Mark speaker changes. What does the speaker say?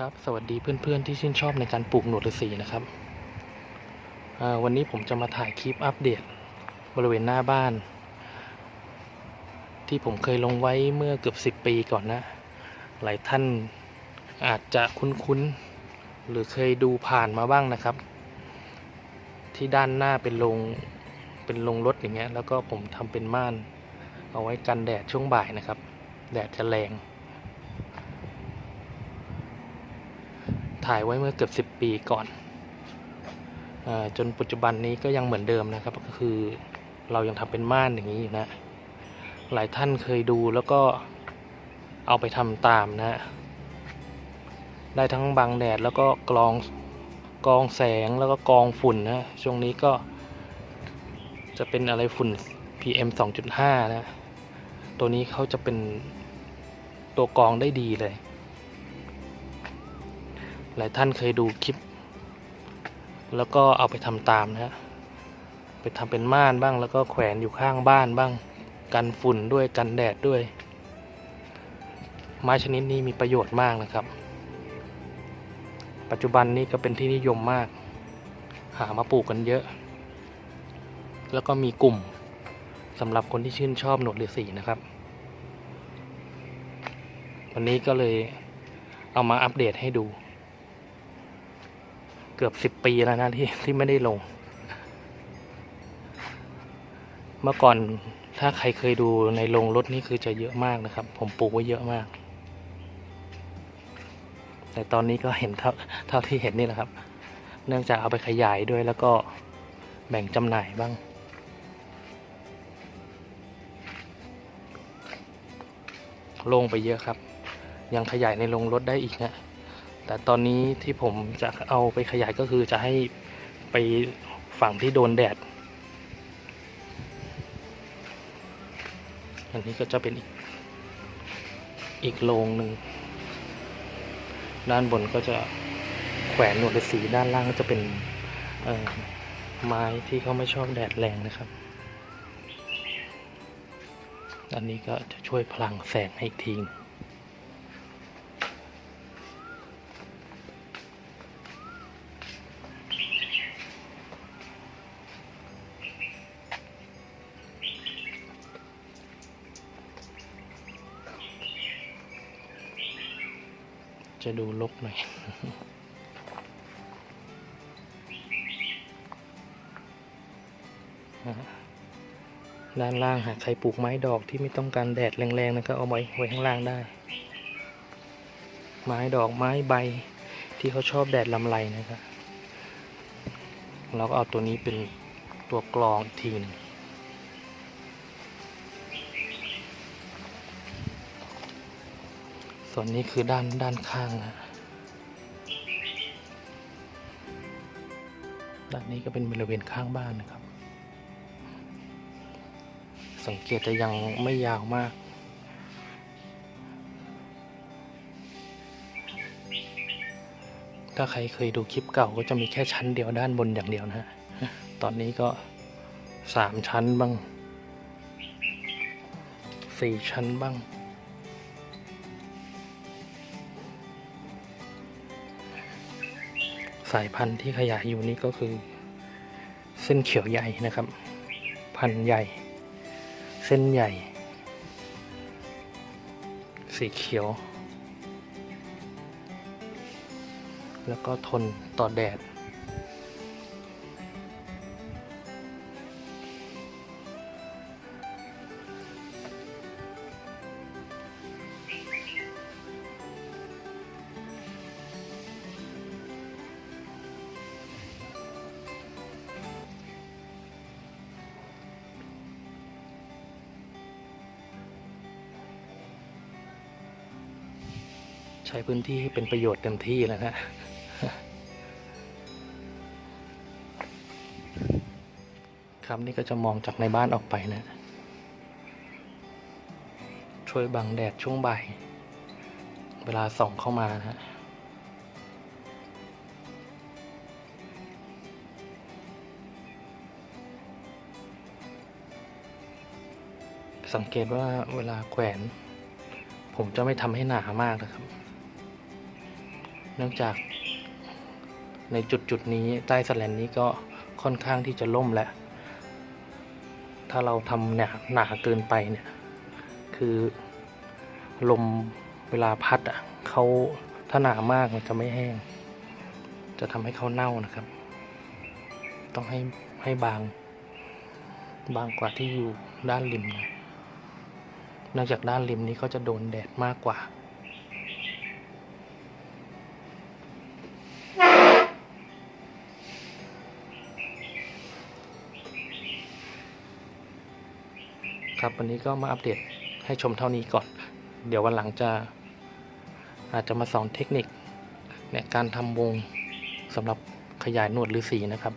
Speaker 1: ครับสวัสดีเพื่อนๆที่ชื่นชอบในการปลูกหนวดฤาษีนะครับวันนี้ผมจะมาถ่ายคลิปอัปเดตบริเวณหน้าบ้าน ที่ผมเคยลงไว้เมื่อเกือบสิบ10 ปีก่อนนะ หลายท่านอาจจะคุ้นๆ หรือเคยดูผ่านมาบ้างนะครับ ที่ด้านหน้าเป็นโรงเป็นโรงรถอย่างเงี้ยแล้วก็ผมทำเป็นม่าน เอาไว้กันแดดช่วงบ่ายนะครับ แดดจะแรง ถ่ายไว้เมื่อเกือบสิบปีก่อนอจนปัจจุบันนี้ก็ยังเหมือนเดิมนะครับ ก็คือเรายังทำเป็นม่านอย่างนี้อยู่นะ หลายท่านเคยดูแล้วก็เอาไปทำตามนะ ได้ทั้งบังแดดแล้วก็กรองกรองแสงแล้วก็กรองฝุ่นนะ ช่วงนี้ก็ จะเป็นอะไรฝุ่น PM 2.5 นะ ตัวนี้เขาจะเป็นตัวกรองได้ดีเลย หลายท่านเคยดูคลิป แล้วก็เอาไปทำตามนะฮะไปทำเป็นม่านบ้างแล้วก็แขวนอยู่ข้างบ้านบ้าง กันฝุ่นด้วยกันแดดด้วย ไม้ชนิดนี้มีประโยชน์มากนะครับ ปัจจุบันนี้ก็เป็นที่นิยมมาก หามาปลูกกันเยอะ แล้วก็มีกลุ่มสำหรับคนที่ชื่นชอบหนวดฤาษีนะครับ วันนี้ก็เลยเอามาอัปเดตให้ดู กือบสิบปีแล้วนะที่ที่ไม่ได้ลง เมื่อก่อนถ้าใครเคยดูในโรงรถนี่คือจะเยอะมากนะครับ ผมปลูกไว้เยอะมาก แต่ตอนนี้ก็เห็นเท่าเท่าที่เห็นนี่แหละครับ เนื่องจากเอาไปขยายด้วยแล้วก็แบ่งจำหน่ายบ้างลงไปเยอะครับ ยังขยายในโรงรถได้อีกนะ แต่ตอนนี้ที่ผมจะเอาไปขยายก็คือจะให้ไปฝั่งที่โดนแดด อันนี้ก็จะเป็นอีกอีกโรงหนึ่ง ด้านบนก็จะแขวนหนวดฤาษีด้านล่างก็จะเป็นไม้ที่เขาไม่ชอบแดดแรงนะครับ อันนี้ก็จะช่วยพลังแสงให้อีกที จะดูลกหน่อย ด้านล่างหากใครปลูกไม้ดอกที่ไม่ต้องการแดดแรงๆนะก็เอาไว้ไว้ข้างล่างได้ ไม้ดอกไม้ใบที่เขาชอบแดดลำไรนะครับเราก็เอาตัวนี้เป็นตัวกรองอีกทีนึง ส่วนนี้คือด้านด้านข้างนะด้านนี้ก็เป็นบริเวณข้างบ้านนะครับ สังเกตจะยังไม่ยาวมาก ถ้าใครเคยดูคลิปเก่าก็จะมีแค่ชั้นเดียวด้านบนอย่างเดียวนะฮะ ตอนนี้ก็สามชั้นบ้างสี่ชั้นบ้าง สายพันธุ์ที่ขยายอยู่นี้ก็คือ เส้นเขียวใหญ่นะครับ พันธุ์ใหญ่ เส้นใหญ่ สีเขียว แล้วก็ทนต่อแดด ช้พื้นที่ให้เป็นประโยชน์เต็มที่แล้วนะครับนี่ก็จะมองจากในบ้านออกไปนะ ช่วยบังแดดช่วงบ่าย เวลาส่องเข้ามานะฮะสังเกตว่าเวลาแขวน ผมจะไม่ทำให้หนามากนะครับ เนื่องจากในจุดจุดนี้ใต้สแลนนี้ก็ค่อนข้างที่จะล่มแล้ว ถ้าเราทำเนี่ยหนาเกินไปเนี่ย คือลมเวลาพัดอะเขาถ้าหนามากมันจะไม่แห้ง จะทำให้เขาเน่านะครับ ต้องให้ให้บาง บางกว่าที่อยู่ด้านริมนะเนื่องจากด้านริมนี้เขาจะโดนแดดมากกว่า ครับ วันนี้ก็มาอัปเดตให้ชมเท่านี้ก่อน เดี๋ยววันหลังจะ อาจจะมาสอนเทคนิคในการทำวงสำหรับขยายหนวดฤาษีนะครับ